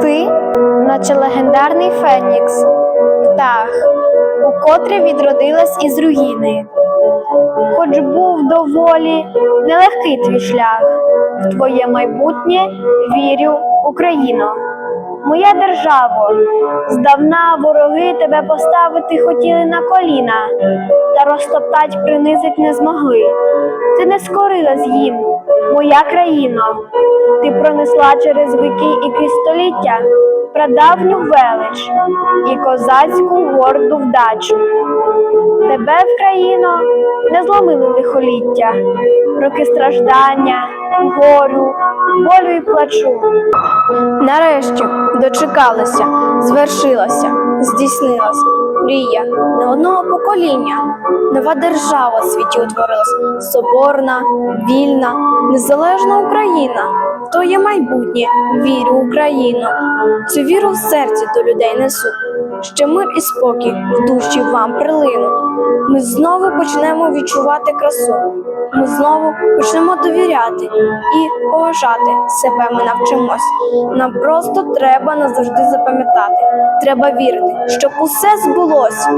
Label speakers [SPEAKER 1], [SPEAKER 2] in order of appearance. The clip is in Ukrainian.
[SPEAKER 1] Ти, наче легендарний Фенікс, птах, укотре відродилась із руїни. Хоч був доволі нелегкий твій шлях, в твоє майбутнє вірю, Україно. Моя державо, здавна вороги тебе поставити хотіли на коліна, та розтоптать принизить не змогли. Ти не скорилась їм, моя країно. Ти пронесла через віки і крізь століття прадавню велич і козацьку горду вдачу. Тебе, Вкраїно, не зломили лихоліття, роки страждання, горю, болю і плачу. Нарешті дочекалася, звершилася, здійснилась мрія не одного покоління. Нова держава світі утворилась, соборна, вільна, незалежна Україна. То є майбутнє, вірю в Україну. Цю віру в серці до людей несу. Ще мир і спокій в душі вам прилинуть. Ми знову почнемо відчувати красу. Ми знову почнемо довіряти і поважати себе. Ми навчимось. Нам просто треба назавжди запам'ятати. Треба вірити, щоб усе збулось.